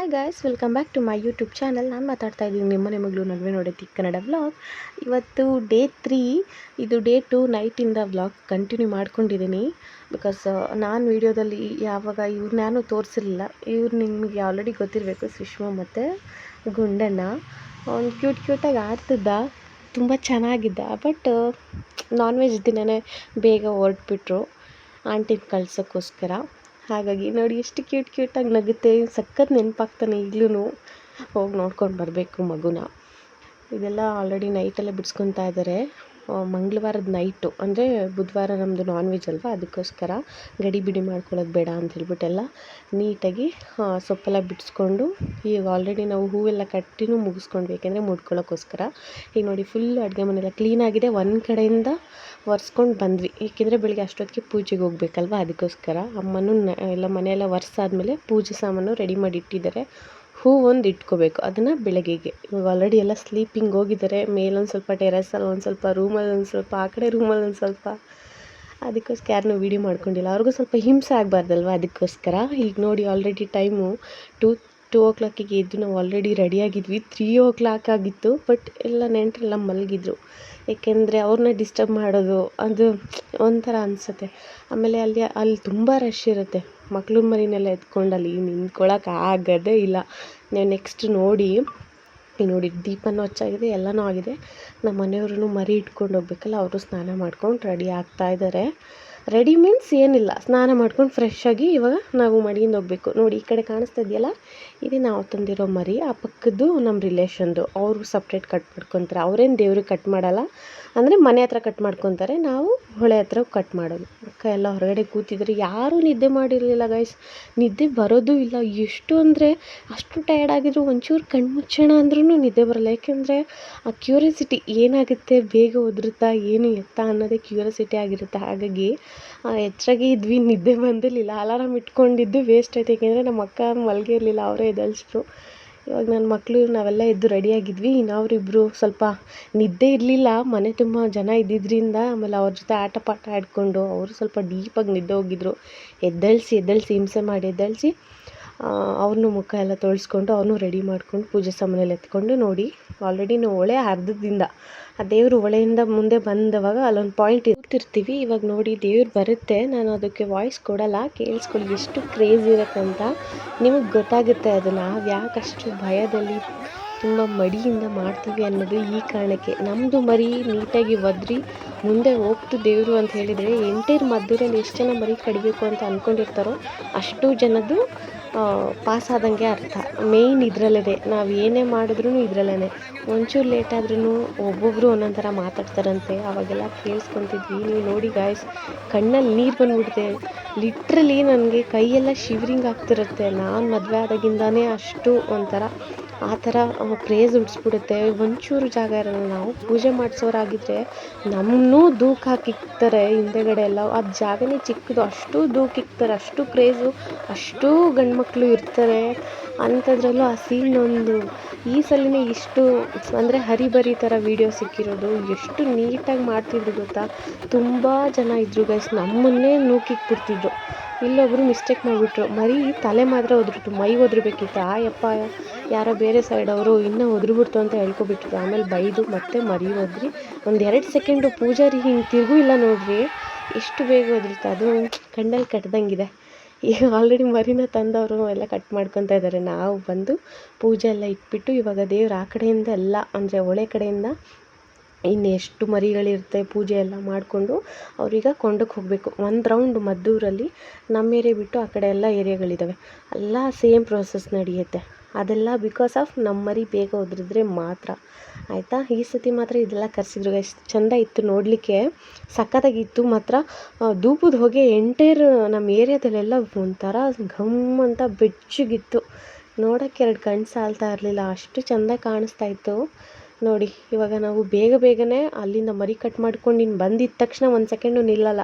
Hi guys welcome back to my YouTube channel ನಾನು ಮಾತಾಡ್ತಾ ಇದ್ದೀನಿ ನಿಮ್ಮನೆ ಮಗಳು ನಡುವೆ ನೋಡೈತಿ ಕನ್ನಡ ವ್ಲಾಗ್ ಇವತ್ತು ಡೇ ತ್ರೀ ಇದು ಡೇ ಟು ನೈಟಿಂದ ವ್ಲಾಗ್ ಕಂಟಿನ್ಯೂ ಮಾಡ್ಕೊಂಡಿದ್ದೀನಿ ಬಿಕಾಸ್ ನಾನು ವೀಡಿಯೋದಲ್ಲಿ ಯಾವಾಗ ಇವ್ರು ನಾನು ತೋರಿಸಿರಲಿಲ್ಲ. ಇವ್ರು ನಿಮಗೆ ಆಲ್ರೆಡಿ ಗೊತ್ತಿರಬೇಕು ಸುಷ್ಮಾ ಮತ್ತು ಗುಂಡಣ್ಣ. ಅವ್ನು ಕ್ಯೂಟ್ ಕ್ಯೂಟಾಗಿ ಆಡ್ತಿದ್ದ, ತುಂಬ ಚೆನ್ನಾಗಿದ್ದ ಬಟ್ ನಾನ್ ವೆಜ್ ದಿನವೇ ಬೇಗ ಹೊರಟ್ಬಿಟ್ರು. ಆಂಟಿನ ಕಳ್ಸೋಕ್ಕೋಸ್ಕರ. ಹಾಗಾಗಿ ನೋಡಿ ಎಷ್ಟು ಕ್ಯೂಟ್ ಕ್ಯೂಟಾಗಿ ನಗುತ್ತೆ. ಸಖತ್ ನೆನಪಾಗ್ತಾನೆ ಈಗಲೂ ಹೋಗಿ ನೋಡ್ಕೊಂಡು ಬರಬೇಕು ಮಗುನ. ಇದೆಲ್ಲ ಆಲ್ರೆಡಿ ನೈಟೆಲ್ಲ ಬಿಡಿಸ್ಕೊತಾ ಇದ್ದಾರೆ ಮಂಗಳವಾರದ ನೈಟು ಅಂದರೆ ಬುಧವಾರ ನಮ್ಮದು ನಾನ್ ವೆಜ್ ಅಲ್ವಾ? ಅದಕ್ಕೋಸ್ಕರ ಗಡಿ ಬಿಡಿ ಮಾಡ್ಕೊಳ್ಳೋದು ಬೇಡ ಅಂತ ಹೇಳ್ಬಿಟ್ಟೆಲ್ಲ ನೀಟಾಗಿ ಸೊಪ್ಪೆಲ್ಲ ಬಿಡಿಸ್ಕೊಂಡು, ಈಗ ಆಲ್ರೆಡಿ ನಾವು ಹೂವೆಲ್ಲ ಕಟ್ಟಿನೂ ಮುಗಿಸ್ಕೊಂಡ್ವಿ. ಯಾಕೆಂದರೆ ಮುಡ್ಕೊಳ್ಳೋಕ್ಕೋಸ್ಕರ ಈಗ ನೋಡಿ ಫುಲ್ ಅಡುಗೆ ಮನೆಯೆಲ್ಲ ಕ್ಲೀನಾಗಿದೆ ಒಂದು ಕಡೆಯಿಂದ ಒರೆಸ್ಕೊಂಡು ಬಂದ್ವಿ. ಏಕೆಂದರೆ ಬೆಳಿಗ್ಗೆ ಅಷ್ಟೊತ್ತಿಗೆ ಪೂಜೆಗೆ ಹೋಗ್ಬೇಕಲ್ವ? ಅದಕ್ಕೋಸ್ಕರ ಅಮ್ಮನೂ ಎಲ್ಲ ಮನೆಯೆಲ್ಲ ಒರೆಸಾದ್ಮೇಲೆ ಪೂಜೆ ಸಾಮಾನು ರೆಡಿ ಮಾಡಿ ಇಟ್ಟಿದ್ದಾರೆ. ಹೂ ಒಂದು ಇಟ್ಕೋಬೇಕು. ಅದನ್ನು ಬೆಳಗ್ಗೆಗೆ. ಇವಾಗ ಆಲ್ರೆಡಿ ಎಲ್ಲ ಸ್ಲೀಪಿಂಗ್ ಹೋಗಿದ್ದಾರೆ. ಮೇಲೊಂದು ಸ್ವಲ್ಪ ಟೆರೆಸಲ್ಲಿ ಒಂದು ಸ್ವಲ್ಪ ರೂಮಲ್ಲಿ ಒಂದು ಸ್ವಲ್ಪ, ಆ ಕಡೆ ರೂಮಲ್ಲಿ ಒಂದು ಸ್ವಲ್ಪ. ಅದಕ್ಕೋಸ್ಕರ ಯಾರನ್ನೂ ವೀಡಿಯೋ ಮಾಡ್ಕೊಂಡಿಲ್ಲ. ಅವ್ರಿಗೂ ಸ್ವಲ್ಪ ಹಿಂಸೆ ಆಗಬಾರ್ದಲ್ವ? ಅದಕ್ಕೋಸ್ಕರ ಈಗ ನೋಡಿ ಆಲ್ರೆಡಿ ಟೈಮು ಟೂ ಟೂ ಓ ಕ್ಲಾಕಿಗೆ ಎದ್ದು ನಾವು ಆಲ್ರೆಡಿ ರೆಡಿಯಾಗಿದ್ವಿ ತ್ರೀ ಓ ಕ್ಲಾಕ್ ಆಗಿತ್ತು ಬಟ್ ಎಲ್ಲ ನೆಂಟರೆಲ್ಲ ಮಲಗಿದ್ರು. ಏಕೆಂದರೆ ಅವ್ರನ್ನ ಡಿಸ್ಟರ್ಬ್ ಮಾಡೋದು ಅದು ಒಂಥರ ಅನಿಸುತ್ತೆ. ಆಮೇಲೆ ಅಲ್ಲಿ ಅಲ್ಲಿ ತುಂಬ ರಶ್ ಇರುತ್ತೆ. ಮಕ್ಳು ಮರಿನೆಲ್ಲ ಎತ್ಕೊಂಡು ಅಲ್ಲಿ ನಿಂತ್ಕೊಳ್ಳೋಕೆ ಆಗೋದೇ ಇಲ್ಲ. ನೀವು ನೆಕ್ಸ್ಟ್ ನೋಡಿ ನೋಡಿ ದೀಪನೂ ಹಚ್ಚಾಗಿದೆ, ಎಲ್ಲನೂ ಆಗಿದೆ. ನಮ್ಮ ಮನೆಯವ್ರೂ ಮರಿ ಇಟ್ಕೊಂಡು ಹೋಗ್ಬೇಕಲ್ಲ, ಅವರು ಸ್ನಾನ ಮಾಡ್ಕೊಂಡು ರೆಡಿ ಆಗ್ತಾ ಇದ್ದಾರೆ ರೆಡಿ ಮೀನ್ಸ್ ಏನಿಲ್ಲ. ಸ್ನಾನ ಮಾಡ್ಕೊಂಡು ಫ್ರೆಶ್ಶಾಗಿ ಇವಾಗ ನಾವು ಮಡಿಯಿಂದ ಹೋಗಬೇಕು. ನೋಡಿ, ಈ ಕಡೆ ಕಾಣಿಸ್ತಾ ಇದೆಯಲ್ಲ? ಇದು ನಾವು ತಂದಿರೋ ಮರಿ. ಆ ಪಕ್ಕದ್ದು ನಮ್ಮ ರಿಲೇಷನ್ದು ಅವರು ಸಪ್ರೇಟ್ ಕಟ್ ಮಾಡ್ಕೊತಾರೆ. ಅವ್ರೇನು ದೇವ್ರಿಗೆ ಕಟ್ ಮಾಡಲ್ಲ. ಅಂದರೆ ಮನೆ ಹತ್ರ ಕಟ್ ಮಾಡ್ಕೊತಾರೆ. ನಾವು ಹೊಳೆ ಹತ್ರ ಕಟ್ ಮಾಡೋದು. ಅಕ್ಕ ಎಲ್ಲ ಹೊರಗಡೆ ಕೂತಿದ್ರೆ ಯಾರೂ ನಿದ್ದೆ ಮಾಡಿರಲಿಲ್ಲ ಗೈಸ್ ನಿದ್ದೆ ಬರೋದು ಇಲ್ಲ. ಎಷ್ಟು ಅಂದರೆ ಅಷ್ಟು ಟಯರ್ಡ್ ಆಗಿದ್ರು ಒಂಚೂರು ಕಣ್ಣು ಮುಚ್ಚೋಣ ಅಂದ್ರೂ ನಿದ್ದೆ ಬರಲ್ಲ. ಯಾಕೆಂದರೆ ಆ ಕ್ಯೂರಿಯಾಸಿಟಿ ಏನಾಗುತ್ತೆ? ಬೇಗ ಉದುರುತ್ತಾ, ಏನು ಎತ್ತ ಅನ್ನೋದೇ ಕ್ಯೂರಿಯಾಸಿಟಿ ಆಗಿರುತ್ತೆ. ಹಾಗಾಗಿ ಎಚ್ಚರಾಗಿ ಇದ್ವಿ? ನಿದ್ದೆ ಬಂದಿರಲಿಲ್ಲ. ಅಲಾರಾಮ್ ಇಟ್ಕೊಂಡಿದ್ದು ವೇಸ್ಟ್ ಆಯ್ತು. ಏಕೆಂದರೆ ನಮ್ಮ ಅಕ್ಕ ಮಲಗಿರಲಿಲ್ಲ. ಅವರೇ ಎದ್ದೇಳಿಸಿದ್ರು ಇವಾಗ ನನ್ನ ಮಕ್ಕಳು ನಾವೆಲ್ಲ ಎದ್ದು ರೆಡಿಯಾಗಿದ್ವಿ ಇನ್ನವರಿಬ್ಬರು ಸ್ವಲ್ಪ ನಿದ್ದೆ ಇರಲಿಲ್ಲ. ಮನೆ ತುಂಬ ಜನ ಇದ್ದಿದ್ದರಿಂದ ಆಮೇಲೆ ಅವ್ರ ಜೊತೆ ಆಟ ಪಾಠ ಆಡಿಕೊಂಡು ಅವರು ಸ್ವಲ್ಪ ಡೀಪಾಗಿ ನಿದ್ದೆ ಹೋಗಿದ್ರು. ಎದ್ದೇಳಿಸಿ ಎದ್ದೇಳಿಸಿ, ಹಿಂಸೆ ಮಾಡಿ ಎದ್ದೇಳಿಸಿ ಅವ್ರನ್ನೂ ಮುಖ ಎಲ್ಲ ತೊಳೆಸ್ಕೊಂಡು ಅವ್ರನ್ನೂ ರೆಡಿ ಮಾಡ್ಕೊಂಡು ಪೂಜೆ ಸಾಮಾನೆಲ್ಲ ಎತ್ಕೊಂಡು ನೋಡಿ ಆಲ್ರೆಡಿ ನಾವು ಒಳೆ ಅರ್ಧದಿಂದ ಆ ದೇವರು ಒಳೆಯಿಂದ ಮುಂದೆ ಬಂದವಾಗ ಅಲ್ಲೊಂದು ಪಾಯಿಂಟ್ ಇರ್ತಿರ್ತೀವಿ ಇವಾಗ ನೋಡಿ ದೇವ್ರು ಬರುತ್ತೆ, ನಾನು ಅದಕ್ಕೆ ವಾಯ್ಸ್ ಕೊಡಲ್ಲ ಕೇಳಿಸ್ಕೊಳ್ಳಿ ಎಷ್ಟು ಕ್ರೇಜ್ ಇರುತ್ತೆ ಅಂತ ನಿಮಗೆ ಗೊತ್ತಾಗುತ್ತೆ ಅದು. ನಾವು ಯಾಕಷ್ಟು ಭಯದಲ್ಲಿ ತುಂಬ ಮಡಿಯಿಂದ ಮಾಡ್ತೀವಿ ಅನ್ನೋದು ಈ ಕಾರಣಕ್ಕೆ. ನಮ್ಮದು ಮರಿ ನೀಟಾಗಿ ಒದ್ರಿ, ಮುಂದೆ ಹೋಗ್ತು ದೇವರು ಅಂತ ಹೇಳಿದರೆ, ಎಂಟೈರ್ ಮದ್ದೂರಲ್ಲಿ ಎಷ್ಟು ಜನ ಮರಿ ಕಡಿಬೇಕು ಅಂತ ಅಂದ್ಕೊಂಡಿರ್ತಾರೋ ಅಷ್ಟು ಜನದ್ದು ಪಾಸ್ ಆದಂಗೆ ಅರ್ಥ. ಮೇಯ್ನ್ ಇದರಲ್ಲೇ ನಾವು ಏನೇ ಮಾಡಿದ್ರೂ ಇದರಲ್ಲೇ ಒಂಚೂರು ಲೇಟ್ ಆದ್ರೂ ಒಬ್ಬೊಬ್ಬರು ಒಂದೊಂದು ಥರ ಮಾತಾಡ್ತಾರಂತೆ. ಅವಾಗೆಲ್ಲ ಕೇಳಿಸ್ಕೊತಿದ್ವಿ. ನೀವು ನೋಡಿ ಗಾಯ್ಸ್ ಕಣ್ಣಲ್ಲಿ ನೀರು ಬಂದ್ಬಿಡುತ್ತೆ. ಲಿಟ್ರಲಿ ನನಗೆ ಕೈಯೆಲ್ಲ ಶಿವರಿಂಗ್ ಆಗ್ತಿರುತ್ತೆ. ನಾನು ಮದುವೆ ಆದಾಗಿಂದನೇ ಅಷ್ಟು ಒಂಥರ ಆ ಥರ ಕ್ರೇಜ್ ಹುಟ್ಟಿಸ್ಬಿಡುತ್ತೆ ಒಂಚೂರು ಜಾಗ ಇರಲ್ಲ. ನಾವು ಪೂಜೆ ಮಾಡಿಸೋರಾಗಿದ್ದರೆ ನಮ್ಮನ್ನೂ ದೂಕು ಹಾಕಿಕ್ತಾರೆ ಹಿಂದೆಗಡೆ ಎಲ್ಲ. ಆ ಜಾಗನೇ ಚಿಕ್ಕದು. ಅಷ್ಟು ದೂಕಿಕ್ತಾರೆ ಅಷ್ಟು ಕ್ರೇಜು ಅಷ್ಟು ಗಂಡು ಮಕ್ಕಳು ಇರ್ತಾರೆ. ಅಂಥದ್ರಲ್ಲೂ ಆ ಸೀನ್ ಒಂದು, ಈ ಸಲನೇ ಇಷ್ಟು, ಅಂದರೆ ಹರಿಬರಿ ಥರ ವೀಡಿಯೋ ಸಿಕ್ಕಿರೋದು. ಎಷ್ಟು ನೀಟಾಗಿ ಮಾಡ್ತಿದ್ರು ಗೊತ್ತಾ? ತುಂಬ ಜನ ಇದ್ದರು ಗೈಸ್ ನಮ್ಮನ್ನೇ ನೂಕಿಕ್ಬಿಡ್ತಿದ್ರು. ಇಲ್ಲೊಬ್ಬರು ಮಿಸ್ಟೇಕ್ ಮಾಡಿಬಿಟ್ರು. ಮರಿ ತಲೆ ಮಾತ್ರ ಒದ್ರಿತು ಮೈ ಒದ್ರಬೇಕಿತ್ತು. ಆ ಯಪ್ಪ ಯಾರೋ ಬೇರೆ ಸೈಡವರು ಇನ್ನೂ ಒದ್ರಿಬಿಡ್ತು ಅಂತ ಹೇಳ್ಕೊಬಿಟ್ರು. ಆಮೇಲೆ ಬೈದು ಮತ್ತೆ ಮರಿ ಒದ್ರಿ. ಒಂದು ಎರಡು ಸೆಕೆಂಡು ಪೂಜಾರಿ ಹಿಂಗೆ ತಿರುಗೂ ಇಲ್ಲ ನೋಡ್ರಿ. ಎಷ್ಟು ಬೇಗ ಒದ್ರಿತು ಅದು ಕಣ್ಣಲ್ಲಿ ಕಟ್ದಂಗಿದೆ. ಈಗ ಆಲ್ರೆಡಿ ಮರಿನ ತಂದವರು ಎಲ್ಲ ಕಟ್ ಮಾಡ್ಕೊತಾ ಇದ್ದಾರೆ ನಾವು ಬಂದು ಪೂಜೆ ಎಲ್ಲ ಇಟ್ಬಿಟ್ಟು ಇವಾಗ ದೇವ್ರು ಆ ಕಡೆಯಿಂದ ಎಲ್ಲ, ಅಂದರೆ ಒಳೆ ಕಡೆಯಿಂದ ಇನ್ನು ಎಷ್ಟು ಮರಿಗಳಿರುತ್ತೆ ಪೂಜೆ ಎಲ್ಲ ಮಾಡಿಕೊಂಡು ಅವ್ರೀಗ ಕೊಂಡಕ್ಕೆ ಹೋಗಬೇಕು. ಒಂದು ರೌಂಡ್ ಮದ್ದೂರಲ್ಲಿ ನಮ್ಮ ಏರಿಯಾ ಬಿಟ್ಟು ಆ ಕಡೆ ಎಲ್ಲ ಏರಿಯಾಗಳಿದ್ದಾವೆ ಎಲ್ಲ ಸೇಮ್ ಪ್ರೋಸೆಸ್ ನಡೆಯುತ್ತೆ. ಅದೆಲ್ಲ ಬಿಕಾಸ್ ಆಫ್ ನಮ್ಮ ಮರಿ ಬೇಗ ಒದ್ರಿದ್ರೆ ಮಾತ್ರ. ಆಯಿತಾ? ಈ ಸತಿ ಮಾತ್ರ ಇದೆಲ್ಲ ಕರೆಸಿದ್ರು ಎಷ್ಟು ಚೆಂದ ಇತ್ತು ನೋಡಲಿಕ್ಕೆ. ಸಖತ್ತಾಗಿತ್ತು ಮಾತ್ರ. ಧೂಪದ ಹೊಗೆ ಎಂಟೈರ್ ನಮ್ಮ ಏರಿಯಾದಲ್ಲೆಲ್ಲ ಒಂಥರ ಘಮ್ ಅಂತ ಬೆಚ್ಚಗಿತ್ತು. ನೋಡೋಕ್ಕೆ ಎರಡು ಕಣ್ಣು ಸಾಲ್ತಾ ಇರಲಿಲ್ಲ. ಅಷ್ಟು ಚೆಂದ ಕಾಣಿಸ್ತಾ ಇತ್ತು. ನೋಡಿ, ಇವಾಗ ನಾವು ಬೇಗ ಬೇಗನೆ ಅಲ್ಲಿಂದ ಮರಿ ಕಟ್ ಮಾಡ್ಕೊಂಡು ಇನ್ನು ಬಂದಿದ್ದ ತಕ್ಷಣ ಒಂದು ಸೆಕೆಂಡು ನಿಲ್ಲಲ್ಲ.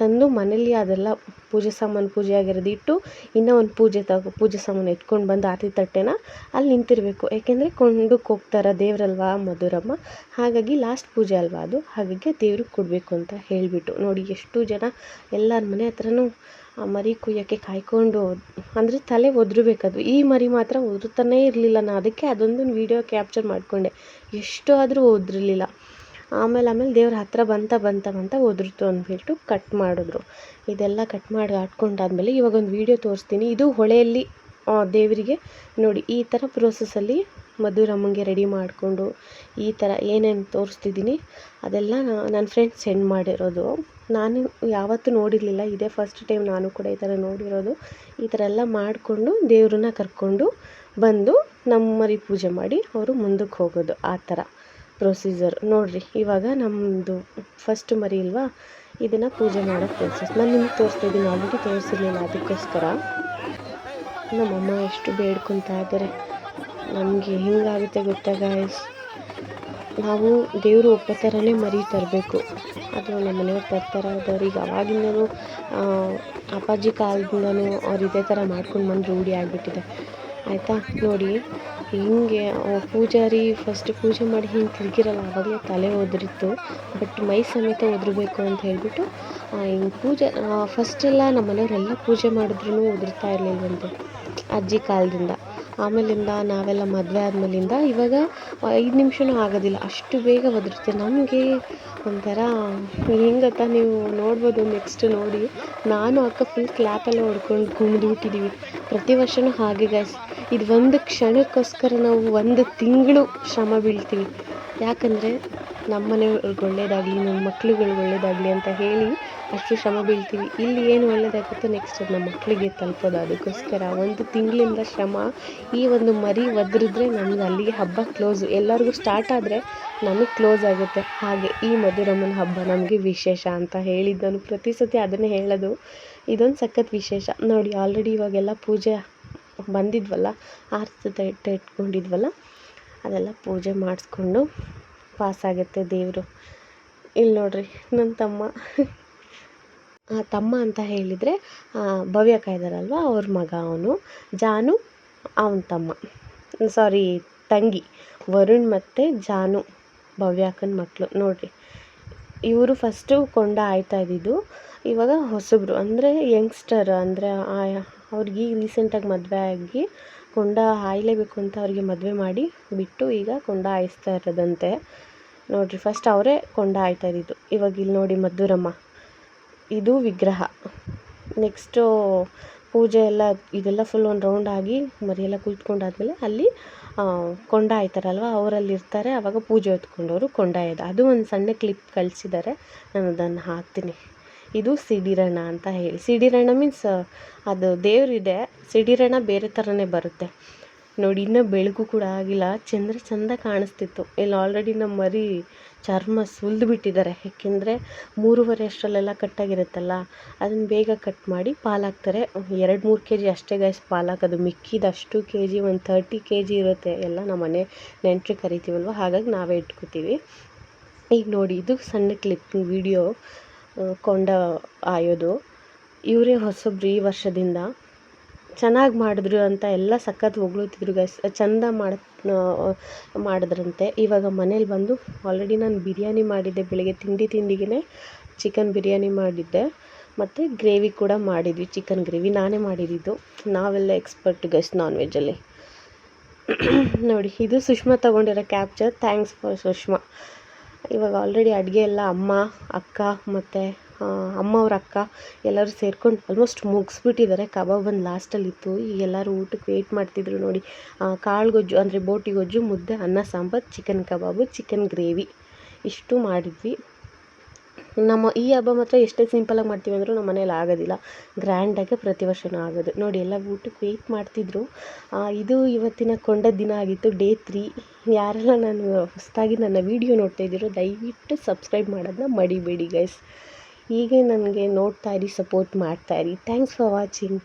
ತಂದು ಮನೇಲಿ ಅದೆಲ್ಲ ಪೂಜೆ ಸಾಮಾನು ಪೂಜೆ ಆಗಿರೋದು ಇಟ್ಟು ಇನ್ನೂ ಒಂದು ಪೂಜೆ ತಗೋ ಪೂಜೆ ಸಾಮಾನು ಎತ್ಕೊಂಡು ಬಂದು ಆರತಿ ತಟ್ಟೆನ ಅಲ್ಲಿ ನಿಂತಿರಬೇಕು. ಏಕೆಂದರೆ ಕೊಂಡಕ್ಕೆ ಹೋಗ್ತಾರೆ ದೇವರಲ್ವಾ ಮಧುರಮ್ಮ? ಹಾಗಾಗಿ ಲಾಸ್ಟ್ ಪೂಜೆ ಅಲ್ವಾ ಅದು? ಹಾಗಾಗಿ ದೇವ್ರಿಗೆ ಕೊಡಬೇಕು ಅಂತ ಹೇಳಿಬಿಟ್ಟು ನೋಡಿ, ಎಷ್ಟು ಜನ ಎಲ್ಲರ ಮನೆ ಹತ್ರನೂ ಮರಿ ಕುಯ್ಯೋಕ್ಕೆ ಕಾಯ್ಕೊಂಡು ಅಂದರೆ ತಲೆ ಒದ್ರಬೇಕದು. ಈ ಮರಿ ಮಾತ್ರ ಒದ್ರುತ್ತಾನೇ ಇರಲಿಲ್ಲ ನಾನು ಅದಕ್ಕೆ ಅದೊಂದನ್ನು ವೀಡಿಯೋ ಕ್ಯಾಪ್ಚರ್ ಮಾಡಿಕೊಂಡೆ. ಎಷ್ಟು ಆದರೂ ಒದ್ರಲಿಲ್ಲ ಆಮೇಲೆ ಆಮೇಲೆ ದೇವ್ರ ಹತ್ರ ಬಂತ ಬಂತ ಬಂತ ಒದ್ರಿತು ಅಂದ್ಬಿಟ್ಟು ಕಟ್ ಮಾಡಿದ್ರು. ಇದೆಲ್ಲ ಕಟ್ ಮಾಡಿ, ಆಡ್ಕೊಂಡಾದ್ಮೇಲೆ ಇವಾಗ ಒಂದು ವೀಡಿಯೋ ತೋರಿಸ್ತೀನಿ. ಇದು ಹೊಳೆಯಲ್ಲಿ ದೇವರಿಗೆ ನೋಡಿ, ಈ ಥರ ಪ್ರೋಸೆಸ್ಸಲ್ಲಿ ಮಧುರಮ್ಮಂಗೆ ರೆಡಿ ಮಾಡಿಕೊಂಡು ಈ ಥರ ಏನೇನು ತೋರಿಸ್ತಿದ್ದೀನಿ, ಅದೆಲ್ಲ ನನ್ನ ಫ್ರೆಂಡ್ ಸೆಂಡ್ ಮಾಡಿರೋದು. ನಾನು ಯಾವತ್ತೂ ನೋಡಿರಲಿಲ್ಲ, ಇದೇ ಫಸ್ಟ್ ಟೈಮ್ ನಾನು ಕೂಡ ಈ ಥರ ನೋಡಿರೋದು. ಈ ಥರ ಎಲ್ಲ ಮಾಡಿಕೊಂಡು ದೇವ್ರನ್ನ ಕರ್ಕೊಂಡು ಬಂದು ನಮ್ಮರಿ ಪೂಜೆ ಮಾಡಿ ಅವರು ಮುಂದಕ್ಕೆ ಹೋಗೋದು ಆ ಥರ ಪ್ರೊಸೀಜರ್ ನೋಡಿರಿ, ಇವಾಗ ನಮ್ಮದು ಫಸ್ಟ್ ಮರಿ ಇಲ್ವಾ? ಇದನ್ನು ಪೂಜೆ ಮಾಡೋ ಪ್ರೋಸೆಸ್ ನಾನು ನಿಮ್ಗೆ ತೋರಿಸ್ತಾ ಇದ್ದೀನಿ ಆಲ್ರೆಡಿ ತೋರಿಸಿರ್ಲಿಲ್ಲ ಅದಕ್ಕೋಸ್ಕರ. ನಮ್ಮಮ್ಮ ಎಷ್ಟು ಬೇಡ್ಕೊತಾ ಇದ್ದಾರೆ. ನಮಗೆ ಹೆಂಗಾಗುತ್ತೆ ಗೊತ್ತಾ ಗಾಯ್ಸ್ ನಾವು ದೇವರು ಒಪ್ಪ ಥರನೇ ಮರಿ ತರಬೇಕು. ಅದು ನಮ್ಮ ಮನೆಯವ್ರು ತರ್ತಾರೆ. ಅವ್ರಿಗೆ ಅಪ್ಪಾಜಿ ಕಾಲದಿಂದನೂ ಅವ್ರು ಇದೇ ಥರ ಮಾಡ್ಕೊಂಡು ಬಂದು ರೂಢಿ ಆಗಿಬಿಟ್ಟಿದೆ. ಆಯಿತಾ? ನೋಡಿ, ಹಿಂಗೆ ಪೂಜಾರಿ ಫಸ್ಟ್ ಪೂಜೆ ಮಾಡಿ ಹಿಂಗೆ ತಿರುಗಿರಲ್ಲ ಆವಾಗಲೇ ತಲೆ ಒದರಿತ್ತು. ಬಟ್ ಮೈ ಸಮೇತ ಒದರಬೇಕು ಅಂತ ಹೇಳಿಬಿಟ್ಟು ಹಿಂಗೆ ಪೂಜೆ ಫಸ್ಟೆಲ್ಲ ನಮ್ಮ ಮನೆಯವರೆಲ್ಲ ಪೂಜೆ ಮಾಡಿದ್ರೂ ಇರಲಿಲ್ಲ ಇರಲಿಲ್ವಂತೆ. ಅಜ್ಜಿ ಕಾಲದಿಂದ. ಆಮೇಲಿಂದ ನಾವೆಲ್ಲ ಮದುವೆ ಆದಮೇಲಿಂದ ಇವಾಗ ಐದು ನಿಮಿಷನೂ ಆಗೋದಿಲ್ಲ. ಅಷ್ಟು ಬೇಗ ಒದರುತ್ತೆ ನಮಗೆ ಒಂಥರ ಹೆಂಗೆ ನೀವು ನೋಡ್ಬೋದು ನೆಕ್ಸ್ಟ್ ನೋಡಿ. ನಾನು ಅಕ್ಕ ಫುಲ್ ಕ್ಲ್ಯಾಪಲ್ಲಿ ಹೊಡ್ಕೊಂಡು ಕುಣಿದು ಬಿಟ್ಟಿದ್ದೀವಿ ಪ್ರತಿ ವರ್ಷವೂ ಹಾಗೆ ಗಾಯ್ಸ್ ಇದು ಒಂದು ಕ್ಷಣಕ್ಕೋಸ್ಕರ ನಾವು ಒಂದು ತಿಂಗಳು ಶ್ರಮ ಬೀಳ್ತೀವಿ. ಯಾಕಂದರೆ ನಮ್ಮ ಮನೆಯವ್ರಿಗೆ ಒಳ್ಳೇದಾಗಲಿ ನಮ್ಮ ಮಕ್ಳುಗಳ್ಗೆ ಒಳ್ಳೇದಾಗಲಿ ಅಂತ ಹೇಳಿ ಅಷ್ಟು ಶ್ರಮ ಬೀಳ್ತೀವಿ. ಇಲ್ಲಿ ಏನು ಒಳ್ಳೇದಾಗುತ್ತೋ ನೆಕ್ಸ್ಟ್ ಅದು ನಮ್ಮ ಮಕ್ಕಳಿಗೆ ತಲುಪೋದು. ಅದಕ್ಕೋಸ್ಕರ ಒಂದು ತಿಂಗಳಿಂದ ಶ್ರಮ, ಈ ಒಂದು ಮರಿ ಒದರಿದ್ರೆ ನಮ್ಗೆ ಅಲ್ಲಿಗೆ ಹಬ್ಬ ಕ್ಲೋಸು ಎಲ್ಲರಿಗೂ ಸ್ಟಾರ್ಟ್ ಆದರೆ ನಮಗೆ ಕ್ಲೋಸ್ ಆಗುತ್ತೆ. ಹಾಗೆ ಈ ಮಧುರಮ್ಮನ ಹಬ್ಬ ನಮಗೆ ವಿಶೇಷ ಅಂತ ಹೇಳಿದ್ದನು. ಪ್ರತಿ ಸತಿ ಅದನ್ನೇ ಹೇಳೋದು. ಇದೊಂದು ಸಖತ್ ವಿಶೇಷ. ನೋಡಿ ಆಲ್ರೆಡಿ ಇವಾಗೆಲ್ಲ ಪೂಜೆ ಬಂದಿದ್ವಲ್ಲ, ಆರತಿ ಇಟ್ಕೊಂಡಿದ್ವಲ್ಲ, ಅದೆಲ್ಲ ಪೂಜೆ ಮಾಡಿಸ್ಕೊಂಡು ಪಾಸಾಗುತ್ತೆ ದೇವರು. ಇಲ್ಲಿ ನೋಡಿರಿ ನನ್ನ ತಮ್ಮ. ತಮ್ಮ ಅಂತ ಹೇಳಿದರೆ ಭವ್ಯಕ ಇದ್ದಾರಲ್ವ ಅವ್ರ ಮಗ ಅವನು. ಜಾನು, ಅವನ ತಮ್ಮ. ಸಾರಿ, ತಂಗಿ. ವರುಣ್ ಮತ್ತು ಜಾನು, ಭವ್ಯಾಕನ ಮಕ್ಕಳು ನೋಡಿರಿ, ಇವರು ಫಸ್ಟು ಕೊಂಡ ಆಯ್ತಾ ಇದ್ದಿದ್ದು, ಇವಾಗ ಹೊಸಬರು. ಅಂದರೆ ಯಂಗ್ಸ್ಟರ್ ಅಂದರೆ ಅವ್ರಿಗೆ ರೀಸೆಂಟಾಗಿ ಮದುವೆ ಆಗಿ ಕೊಂಡ ಹಾಯಲೇಬೇಕು ಅಂತ ಅವರಿಗೆ ಮದುವೆ ಮಾಡಿ ಬಿಟ್ಟು ಈಗ ಕೊಂಡ ಹಾಯಿಸ್ತಾ ಇರೋದಂತೆ. ನೋಡಿರಿ ಫಸ್ಟ್ ಅವರೇ ಕೊಂಡ ಹಾಯ್ತಾ ಇದ್ದಿದ್ದು ಇವಾಗ ಇಲ್ಲಿ ನೋಡಿ ಮಧುರಮ್ಮ. ಇದು ವಿಗ್ರಹ. ನೆಕ್ಸ್ಟು ಪೂಜೆ ಎಲ್ಲ, ಇದೆಲ್ಲ ಫುಲ್ ಒಂದು ರೌಂಡ್ ಆಗಿ ಮರಿಯೆಲ್ಲ ಆದಮೇಲೆ ಅಲ್ಲಿ ಕೊಂಡ ಆಯ್ತಾರಲ್ವ ಅವರಲ್ಲಿ ಇರ್ತಾರೆ. ಆವಾಗ ಪೂಜೆ ಹೊತ್ಕೊಂಡವರು ಕೊಂಡ ಅದು ಒಂದು ಸಣ್ಣ ಕ್ಲಿಪ್ ಕಳಿಸಿದ್ದಾರೆ ನಾನು ಅದನ್ನು ಹಾಕ್ತೀನಿ. ಇದು ಸಿಡಿರಣ ಅಂತ ಹೇಳಿ. ಸಿಡಿರಣ ಮೀನ್ಸ್ ಅದು ದೇವರಿದೆ. ಸಿಡಿರಣ ಬೇರೆ ಥರನೇ ಬರುತ್ತೆ. ನೋಡಿ, ಇನ್ನೂ ಬೆಳಕು ಕೂಡ ಆಗಿಲ್ಲ. ಚಂದ್ರ ಚಂದ ಕಾಣಿಸ್ತಿತ್ತು. ಇಲ್ಲಿ ಆಲ್ರೆಡಿ ನಮ್ಮ ಮರಿ ಚರ್ಮ ಸುಲಿದು ಬಿಟ್ಟಿದ್ದಾರೆ. ಏಕೆಂದರೆ ಮೂರುವರೆ ಅಷ್ಟರಲ್ಲೆಲ್ಲ ಕಟ್ಟಾಗಿರುತ್ತಲ್ಲ ಅದನ್ನು ಬೇಗ ಕಟ್ ಮಾಡಿ ಪಾಲಾಕ್ತಾರೆ. ಎರಡು ಮೂರು ಕೆ ಜಿ ಅಷ್ಟೇ ಗೈಸ್ ಪಾಲಾಕೋದು ಮಿಕ್ಕಿದಷ್ಟು ಕೆ ಜಿ ಒಂದು ತರ್ಟಿ ಕೆ ಜಿ ಇರುತ್ತೆ. ಎಲ್ಲ ನಮ್ಮ ಮನೆ ನೆಂಟ್ರಿ ಕರಿತೀವಲ್ವ? ಹಾಗಾಗಿ ನಾವೇ ಇಟ್ಕೋತೀವಿ. ಈಗ ನೋಡಿ, ಇದು ಸಣ್ಣ ಕ್ಲಿಪ್ ವಿಡಿಯೋ ಕೊಂಡ ಆಯೋದು. ಇವರೇ ಹೊಸಬ್ರು ಈ ವರ್ಷದಿಂದ. ಚೆನ್ನಾಗಿ ಮಾಡಿದ್ರು ಅಂತ ಎಲ್ಲ ಸಖತ್ ಹೊಗಳುತ್ತಿದ್ರು ಗೈಸ್ ಚಂದ ಮಾಡಿ ಮಾಡಿದ್ರಂತೆ. ಇವಾಗ ಮನೇಲಿ ಬಂದು ಆಲ್ರೆಡಿ ನಾನು ಬಿರಿಯಾನಿ ಮಾಡಿದ್ದೆ ಬೆಳಿಗ್ಗೆ ತಿಂಡಿ ತಿಂಡಿಗೆ ಚಿಕನ್ ಬಿರಿಯಾನಿ ಮಾಡಿದ್ದೆ. ಮತ್ತು ಗ್ರೇವಿ ಕೂಡ ಮಾಡಿದ್ವಿ ಚಿಕನ್ ಗ್ರೇವಿ ನಾನೇ ಮಾಡಿದ್ದು. ನಾವೆಲ್ಲ ಎಕ್ಸ್ಪರ್ಟ್ ಗೈಸ್ ನಾನ್ ವೆಜ್ಜಲ್ಲಿ ನೋಡಿ, ಇದು ಸುಷ್ಮಾ ತೊಗೊಂಡಿರೋ ಕ್ಯಾಪ್ಚರ್ ಥ್ಯಾಂಕ್ಸ್ ಫಾರ್ ಸುಷ್ಮಾ. ಇವಾಗ ಆಲ್ರೆಡಿ ಅಡುಗೆ ಎಲ್ಲ ಅಮ್ಮ, ಅಕ್ಕ ಮತ್ತು ಅಮ್ಮ ಅವ್ರ ಅಕ್ಕ ಎಲ್ಲರೂ ಸೇರ್ಕೊಂಡು ಆಲ್ಮೋಸ್ಟ್ ಮುಗಿಸ್ಬಿಟ್ಟಿದ್ದಾರೆ. ಕಬಾಬ್ ಒಂದು ಲಾಸ್ಟಲ್ಲಿತ್ತು ಈಗ ಎಲ್ಲರೂ ಊಟಕ್ಕೆ ವೆಯ್ಟ್ ಮಾಡ್ತಿದ್ರು ನೋಡಿ. ಕಾಳು ಗೊಜ್ಜು ಅಂದರೆ ಬೋಟಿ ಗೊಜ್ಜು ಮುದ್ದೆ, ಅನ್ನ, ಸಾಂಬಾರು ಚಿಕನ್ ಕಬಾಬು ಚಿಕನ್ ಗ್ರೇವಿ ಇಷ್ಟು ಮಾಡಿದ್ವಿ. ನಮ್ಮ ಈ ಹಬ್ಬ ಮಾತ್ರ ಎಷ್ಟೇ ಸಿಂಪಲಾಗಿ ಮಾಡ್ತೀವಿ ಅಂದರೂ ನಮ್ಮ ಮನೇಲಿ ಆಗೋದಿಲ್ಲ. ಗ್ರ್ಯಾಂಡಾಗೆ ಪ್ರತಿ ವರ್ಷವೂ ಆಗೋದು. ನೋಡಿ, ಎಲ್ಲ ಊಟಕ್ಕೆ ವೆಯ್ಟ್ ಮಾಡ್ತಿದ್ರು. ಇದು ಇವತ್ತಿನ ಕೊಂಡ ದಿನ ಆಗಿತ್ತು. ಡೇ ತ್ರೀ ಯಾರೆಲ್ಲ ನಾನು ಹೊಸದಾಗಿ ನನ್ನ ವೀಡಿಯೋ ನೋಡ್ತಾ ಇದ್ದೀರೋ, ದಯವಿಟ್ಟು ಸಬ್ಸ್ಕ್ರೈಬ್ ಮಾಡೋದನ್ನ ಮಡಿಬೇಡಿ ಗೈಸ್ ಹೀಗೆ ನನಗೆ ನೋಡ್ತಾ ಇರಿ ಸಪೋರ್ಟ್ ಮಾಡ್ತಾ ಇರಿ. Thanks for watching